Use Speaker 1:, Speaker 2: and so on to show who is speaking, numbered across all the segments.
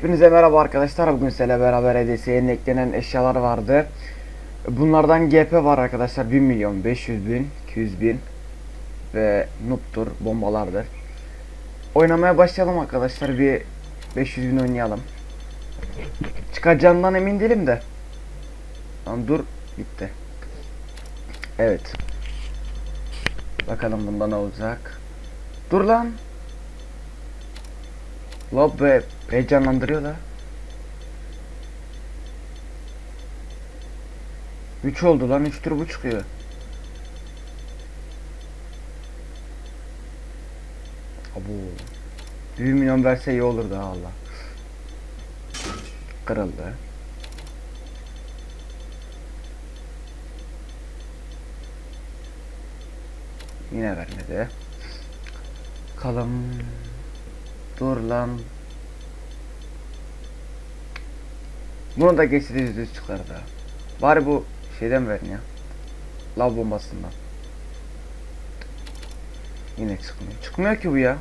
Speaker 1: Hepinize merhaba arkadaşlar. Bugün sizlerle beraber EDS'ye eklenen eşyalar vardı. Bunlardan GP var arkadaşlar. 1 milyon 500 bin 200 bin ve noob'tur, bombalardır. Oynamaya başlayalım arkadaşlar. Bir 500 bin oynayalım. Çıkacağından emin değilim de. Lan dur gitti. Evet. Bakalım bunda ne olacak. Dur lan. La be heyecanlandırıyor da. 3 oldu lan 3 tur bu çıkıyor. Abu. 1 milyon verse iyi olurdu ha Allah. Kırıldı. Yine vermedi. Kalım. Dur lan. Bunu da geçti yüzde yüz çıkardı. Bari bu şeyden verin ya. Lav bombasından. Yine çıkmıyor. Çıkmıyor ki bu ya.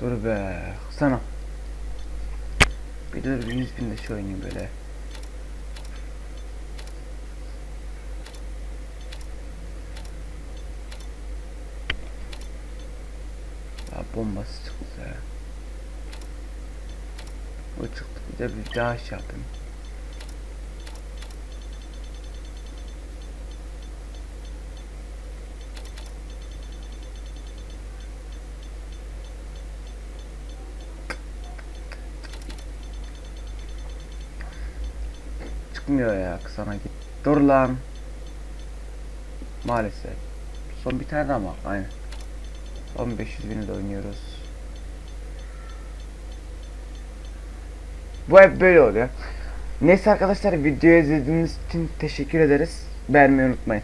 Speaker 1: Dur be. Sana. Bir dur bir yüz bin de şu oynayayım böyle. Ya bombası çıktı. O çıktı. Bir de bir daha şey yapayım. Çıkmıyor ya sana git. Dur lan. Maalesef. Son bir tane daha mı? Son 500 bini de oynuyoruz. Bu hep böyle oluyor. Neyse arkadaşlar videoyu izlediğiniz için teşekkür ederiz. Beğenmeyi unutmayın.